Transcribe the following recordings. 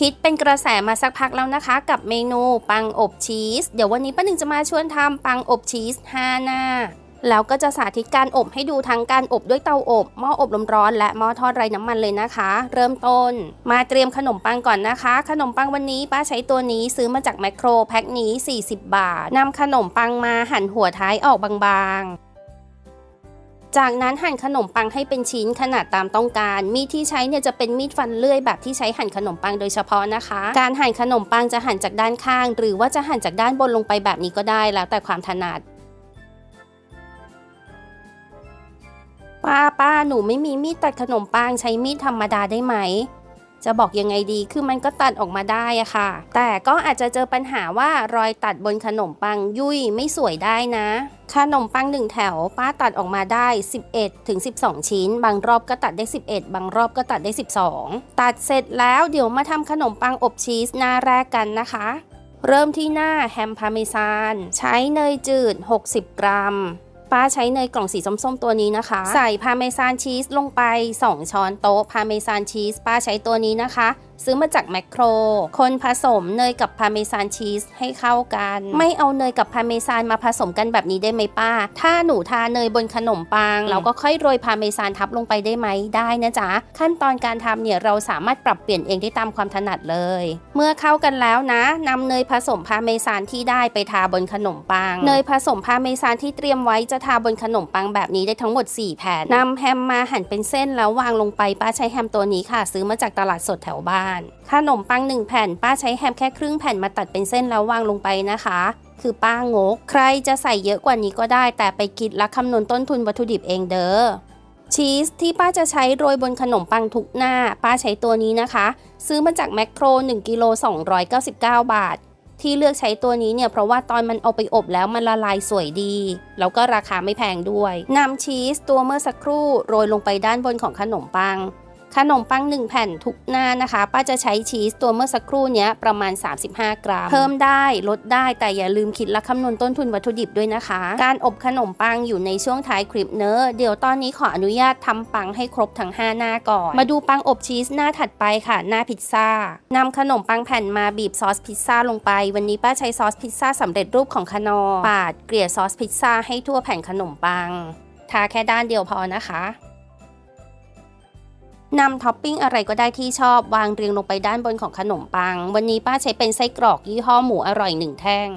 ฮิตเป็นกระแสมาสักพักแล้วนะคะ กับเมนูปังอบชีส เดี๋ยววันนี้ป้าหนึ่งจะมาชวนทำปังอบชีส5หน้า แล้วก็จะสาธิตการอบให้ดูทั้งการอบด้วยเตาอบหม้ออบลมร้อน และหม้อทอดไร้น้ำมันเลยนะคะ เริ่มต้น มาเตรียมขนมปังก่อนนะคะ ขนมปังวันนี้ป้าใช้ตัวนี้ซื้อมาจากแมคโครแพ็คนี้ 40 บาทนำขนมปังมาหั่นหัวท้ายออกบางๆ จากนั้นหั่นขนมปังให้เป็นชิ้นขนาดตามต้องการ มีดที่ใช้เนี่ยจะเป็นมีดฟันเลื่อยแบบที่ใช้หั่นขนมปังโดยเฉพาะนะคะ การหั่นขนมปังจะหั่นจากด้านข้าง หรือว่าจะหั่นจากด้านบนลงไปแบบนี้ก็ได้แล้วแต่ความถนัดป้าป้าหนูไม่มีมีดตัดขนมปังใช้มีดธรรมดาได้ไหม จะบอกยังไงดีคือมันก็ตัดออกมาได้อะค่ะ แต่ก็อาจจะเจอปัญหาว่ารอยตัดบนขนมปังยุ่ยไม่สวยได้นะขนมปังหนึ่งแถวป้าตัดออกมาได้ 11ถึง12 ชิ้น บางรอบก็ตัดได้ 11 บางรอบก็ตัดได้ 12 ตัดเสร็จแล้วเดี๋ยวมาทำขนมปังอบชีสหน้าแรกกันนะคะ เริ่มที่หน้าแฮมพาเมซาน ใช้เนยจืด 60 กรัม ป้าใช้เนยกล่องสีส้มๆตัวนี้นะคะ ใส่พาเมซานชีสลงไป 2 ช้อนโต๊ะพาเมซานชีสป้าใช้ตัวนี้นะคะ ซื้อมาจากแมคโคร คนผสมเนยกับพาเมซานชีสให้เข้ากัน ไม่เอาเนยกับพาเมซานมาผสมกันแบบนี้ได้ไหมป้า ถ้าหนูทาเนยบนขนมปัง เราก็ค่อยโรยพาเมซานทับลงไปได้ไหมได้นะจ๊ะ ขั้นตอนการทำเนี่ยเราสามารถปรับเปลี่ยนเองได้ตามความถนัดเลย เมื่อเข้ากันแล้วนะนำเนยผสมพาเมซานที่ได้ไปทาบนขนมปัง เนยผสมพาเมซานที่เตรียมไว้จะทาบนขนมปังแบบนี้ได้ทั้งหมด 4 แผ่นนำแฮมมาหั่นเป็นเส้นแล้ววางลงไปป้าใช้แฮมตัวนี้ค่ะ ซื้อมาจากตลาดสดแถวบ้านขนมปัง1แผ่นป้าใช้แฮมแค่ครึ่งแผ่นมาตัดเป็นเส้นแล้ววางลงไปนะคะ คือป้างก ใครจะใส่เยอะกว่านี้ก็ได้ แต่ไปคิดและคำนวณต้นทุนวัตถุดิบเองเด้อชีสที่ป้าจะใช้โรยบนขนมปังทุกหน้า ป้าใช้ตัวนี้นะคะ ซื้อมาจากแมคโคร1กิโล299 บาท ที่เลือกใช้ตัวนี้เนี่ยเพราะว่าตอนมันเอาไปอบแล้วมันละลายสวยดี แล้วก็ราคาไม่แพงด้วยนำชีสตัวเมื่อสักครู่โรยลงไปด้านบนของขนมปัง ขนมปัง 1 แผ่นทุกหน้านะคะ ป้าจะใช้ชีสตัวเมื่อสักครู่นี้ประมาณ 35 กรัม เพิ่มได้ลดได้แต่อย่าลืมคิดและคำนวณต้นทุนวัตถุดิบด้วยนะคะ การอบขนมปังอยู่ในช่วงท้ายคลิปเนอะเดี๋ยวตอนนี้ขออนุญาตทำปังให้ครบทั้ง 5 หน้าก่อน มาดูปังอบชีสหน้าถัดไปค่ะ หน้าพิซซ่านำขนมปังแผ่นมาบีบซอสพิซซ่าลงไป วันนี้ป้าใช้ซอสพิซซ่าสำเร็จรูปของคานอร์ปาดเกลี่ยซอสพิซซ่าให้ทั่วแผ่นขนมปัง ทาแค่ด้านเดียวพอนะคะ นำท็อปปิ้งอะไรก็ได้ที่ชอบวางเรียงลงไปด้านบนของขนมปัง วันนี้ป้าใช้เป็นไส้กรอกยี่ห้อหมูอร่อยหนึ่งแท่ง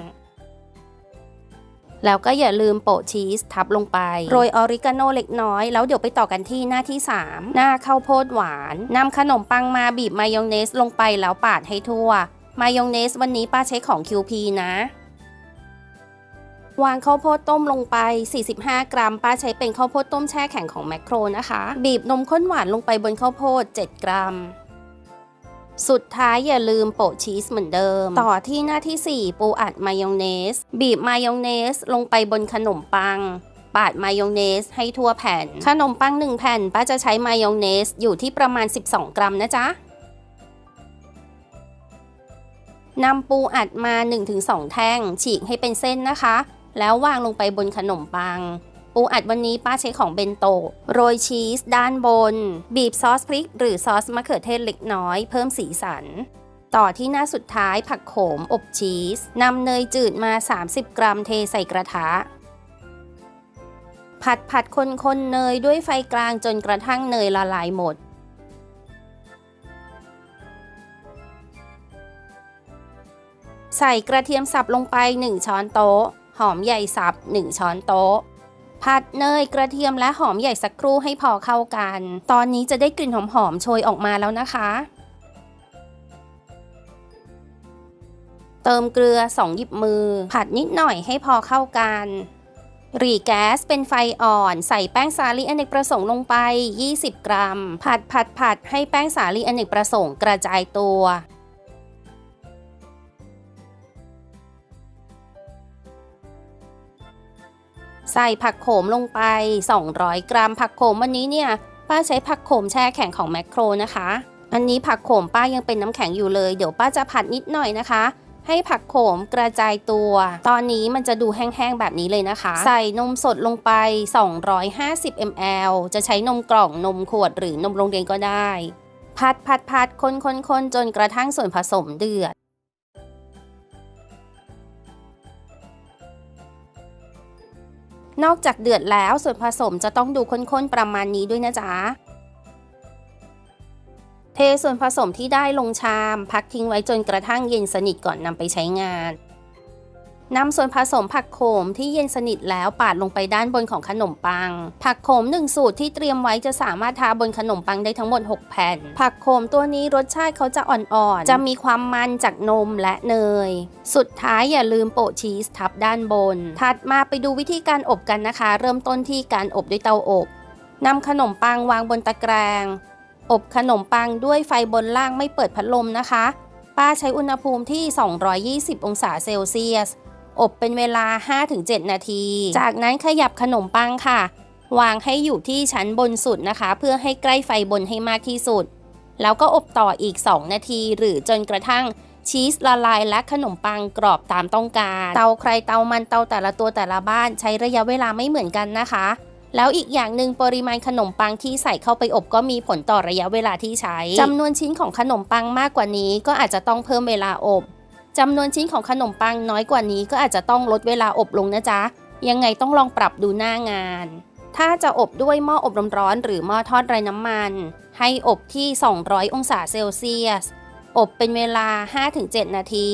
แล้วก็อย่าลืมโปะชีสทับลงไป โรยออริกาโนเล็กน้อย แล้วเดี๋ยวไปต่อกันที่หน้าที่ 3 หน้าข้าวโพดหวานนำขนมปังมาบีบมายองเนสลงไปแล้วปาดให้ทั่ว มายองเนสวันนี้ป้าใช้ของ QP นะ วางข้าวโพดต้มลงไป 45 กรัม ป้าใช้เป็นข้าวโพดต้มแช่แข็งของแมคโครนะคะ บีบนมข้นหวานลงไปบนข้าวโพด 7 กรัม สุดท้ายอย่าลืมโปะชีสเหมือนเดิม ต่อที่หน้าที่ 4 ปูอัดมายองเนส บีบมายองเนสลงไปบนขนมปังปาดมายองเนสให้ทั่วแผ่น ขนมปัง1แผ่น ป้าจะใช้มายองเนสอยู่ที่ประมาณ 12 กรัมนะจ๊ะนำปูอัดมา 1-2 แท่ง ฉีกให้เป็นเส้นนะคะ แล้ววางลงไปบนขนมปัง ปูอัดวันนี้ป้าใช้ของเบนโตะโรยชีส ด้านบน บีบซอสพริก หรือซอสมะเขือเทศเล็กน้อย เพิ่มสีสัน ต่อที่หน้าสุดท้ายผักโขมอบชีสนำเนยจืดมา 30 กรัมเทใส่กระทะ ผัดผัดคนคนเนยด้วยไฟกลางจนกระทั่งเนยละลายหมดใส่กระเทียมสับลงไป 1 ช้อนโต๊ะ หอมใหญ่สับ 1 ช้อนโต๊ะ ผัดเนยกระเทียมและหอมใหญ่สักครู่ให้พอเข้ากัน ตอนนี้จะได้กลิ่นหอมๆโชยออกมาแล้วนะคะ เติมเกลือ 2 หยิบมือ ผัดนิดหน่อยให้พอเข้ากันรีแก๊สเป็นไฟอ่อน ใส่แป้งสาลีอเนกประสงค์ลงไป 20 กรัม ผัดผัดผัดให้แป้งสาลีอเนกประสงค์กระจายตัว ใส่ผักโขมลงไป 200 กรัม ผักโขมวันนี้เนี่ย ป้าใช้ผักโขมแช่แข็งของแมคโครนะคะ อันนี้ผักโขมป้ายังเป็นน้ำแข็งอยู่เลย เดี๋ยวป้าจะผัดนิดหน่อยนะคะ ให้ผักโขมกระจายตัว ตอนนี้มันจะดูแห้งๆแบบนี้เลยนะคะ ใส่นมสดลงไป 250 ml จะใช้นมกล่องนมขวดหรือนมโรงเรียนก็ได้ ผัดผัดผัดคนคนคนจนกระทั่งส่วนผสมเดือด นอกจากเดือดแล้วส่วนผสมจะต้องดูข้นๆประมาณนี้ด้วยนะจ๊ะ เทส่วนผสมที่ได้ลงชาม พักทิ้งไว้จนกระทั่งเย็นสนิทก่อนนำไปใช้งาน นำส่วนผสมผักโขมที่เย็นสนิทแล้วปาดลงไปด้านบนของขนมปัง ผักโขมหนึ่งสูตรที่เตรียมไว้จะสามารถทาบนขนมปังได้ทั้งหมด 6 แผ่น ผักโขมตัวนี้รสชาติเขาจะอ่อนๆ จะมีความมันจากนมและเนย สุดท้ายอย่าลืมโปะชีสทับด้านบน ถัดมาไปดูวิธีการอบกันนะคะ เริ่มต้นที่การอบด้วยเตาอบนำขนมปังวางบนตะแกรงอบขนมปังด้วยไฟบนล่างไม่เปิดพัดลมนะคะ ป้าใช้อุณหภูมิที่ 220 องศาเซลเซียส อบเป็นเวลา 5-7 นาที จากนั้นขยับขนมปังค่ะ วางให้อยู่ที่ชั้นบนสุดนะคะ เพื่อให้ใกล้ไฟบนให้มากที่สุด แล้วก็อบต่ออีก 2 นาที หรือจนกระทั่งชีสละลายและขนมปังกรอบตามต้องการ เตาใครเตามันเตาแต่ละตัวแต่ละบ้านใช้ระยะเวลาไม่เหมือนกันนะคะ แล้วอีกอย่างหนึ่งปริมาณขนมปังที่ใส่เข้าไปอบก็มีผลต่อระยะเวลาที่ใช้จำนวนชิ้นของขนมปังมากกว่านี้ก็อาจจะต้องเพิ่มเวลาอบ จำนวนชิ้นของขนมปังน้อยกว่านี้ก็อาจจะต้องลดเวลาอบลงนะจ๊ะ ยังไงต้องลองปรับดูหน้างาน ถ้าจะอบด้วยหม้ออบลมร้อนหรือหม้อทอดไร้น้ำมัน ให้อบที่ 200 องศาเซลเซียส อบเป็นเวลา 5-7 นาที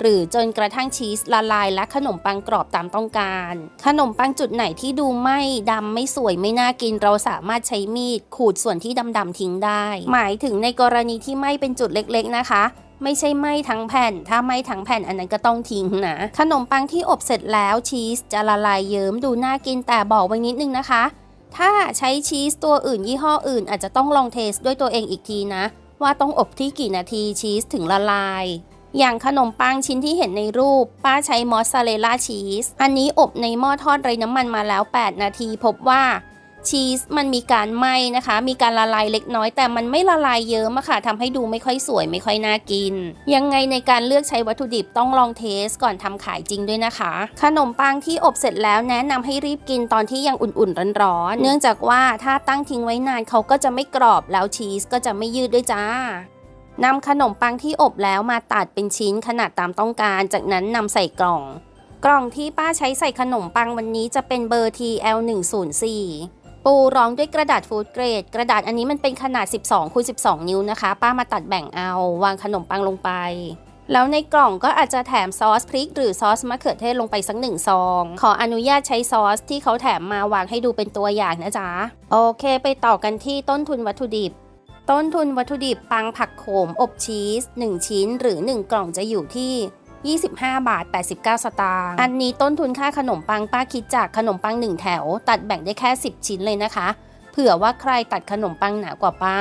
หรือจนกระทั่งชีสละลายและขนมปังกรอบตามต้องการ ขนมปังจุดไหนที่ดูไม่ดำไม่สวยไม่น่ากิน เราสามารถใช้มีดขูดส่วนที่ดำๆทิ้งได้ หมายถึงในกรณีที่ไม่เป็นจุดเล็กๆนะคะ ไม่ใช่ไหม้ทั้งแผ่น ถ้าไหม้ทั้งแผ่นอันนั้นก็ต้องทิ้งนะ ขนมปังที่อบเสร็จแล้วชีสจะละลายเยิ้มดูน่ากินแต่บอกไว้นิดนึงนะคะ ถ้าใช้ชีสตัวอื่นยี่ห้ออื่น อาจจะต้องลองเทสด้วยตัวเองอีกทีนะ ว่าต้องอบที่กี่นาทีชีสถึงละลายอย่างขนมปังชิ้นที่เห็นในรูป ป้าใช้มอสซาเรลล่าชีส อันนี้อบในหม้อทอดไร้น้ำมันมาแล้ว 8 นาที พบว่า ชีสมันมีการไหม้นะคะ มีการละลายเล็กน้อยแต่มันไม่ละลายเยอะอะค่ะทำให้ดูไม่ค่อยสวยไม่ค่อยน่ากิน ยังไงในการเลือกใช้วัตถุดิบต้องลองเทสก่อนทำขายจริงด้วยนะคะ ขนมปังที่อบเสร็จแล้วแนะนำให้รีบกินตอนที่ยังอุ่นๆร้อนๆเนื่องจากว่าถ้าตั้งทิ้งไว้นานเขาก็จะไม่กรอบแล้วชีสก็จะไม่ยืดด้วยจ้านำขนมปังที่อบแล้วมาตัดเป็นชิ้นขนาดตามต้องการ จากนั้นนำใส่กล่อง กล่องที่ป้าใช้ใส่ขนมปังวันนี้จะเป็นเบอร์ TL104 ปูรองด้วยกระดาษฟู้ดเกรด กระดาษอันนี้มันเป็นขนาด 12คูณ12 นิ้วนะคะ ป้ามาตัดแบ่งเอา วางขนมปังลงไป แล้วในกล่องก็อาจจะแถมซอสพริก หรือซอสมะเขือเทศลงไปสักหนึ่งซอง ขออนุญาตใช้ซอสที่เขาแถมมาวางให้ดูเป็นตัวอย่างนะจ๊ะ โอเค ไปต่อกันที่ต้นทุนวัตถุดิบ ต้นทุนวัตถุดิบปังผักโขมอบชีส 1 ชิ้น หรือ 1 กล่องจะอยู่ที่ 25 บาท 89 สตางค์ อันนี้ต้นทุนค่าขนมปังป้าคิดจากขนมปัง 1 แถว ตัดแบ่งได้แค่ 10 ชิ้นเลยนะคะ เผื่อว่าใครตัดขนมปังหนากว่าป้า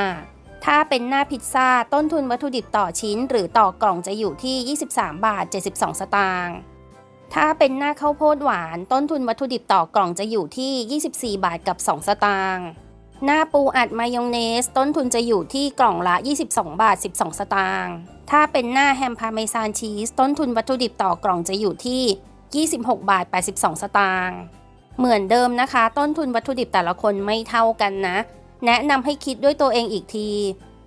ถ้าเป็นหน้าพิซซ่า ต้นทุนวัตถุดิบต่อชิ้น หรือต่อกล่องจะอยู่ที่ 23 บาท 72 สตางค์ ถ้าเป็นหน้าข้าวโพดหวาน ต้นทุนวัตถุดิบต่อกล่องจะอยู่ที่ 24 บาทกับ 2 สตางค์หน้าปูอัดมายองเนส ต้นทุนจะอยู่ที่กล่องละ 22 บาท 12 สตางค์ ถ้าเป็นหน้าแฮมพาเมซานชีสต้นทุนวัตถุดิบต่อกล่องจะอยู่ที่ 26 บาท 82 สตางค์เหมือนเดิมนะคะ ต้นทุนวัตถุดิบแต่ละคนไม่เท่ากันนะ แนะนำให้คิดด้วยตัวเองอีกที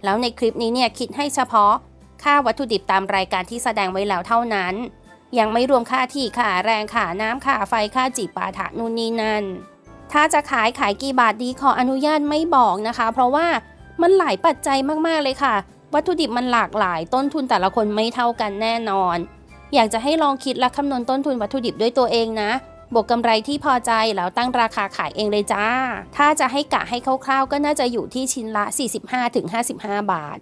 แล้วในคลิปนี้เนี่ยคิดให้เฉพาะ ค่าวัตถุดิบตามรายการที่แสดงไว้แล้วเท่านั้น ยังไม่รวมค่าที่ค่าแรงค่าน้ำค่าไฟค่าจีปาถะนู่นนี่นั่น ถ้าจะขายขายกี่บาทดีขออนุญาตไม่บอกนะคะ เพราะว่ามันหลายปัจจัยมากๆเลยค่ะ วัตถุดิบมันหลากหลาย ต้นทุนแต่ละคนไม่เท่ากันแน่นอน อยากจะให้ลองคิดและคำนวณต้นทุนวัตถุดิบด้วยตัวเองนะ บวกกำไรที่พอใจแล้วตั้งราคาขายเองเลยจ้า ถ้าจะให้กะให้คร่าวๆก็น่าจะอยู่ที่ชิ้นละ 45-55 บาท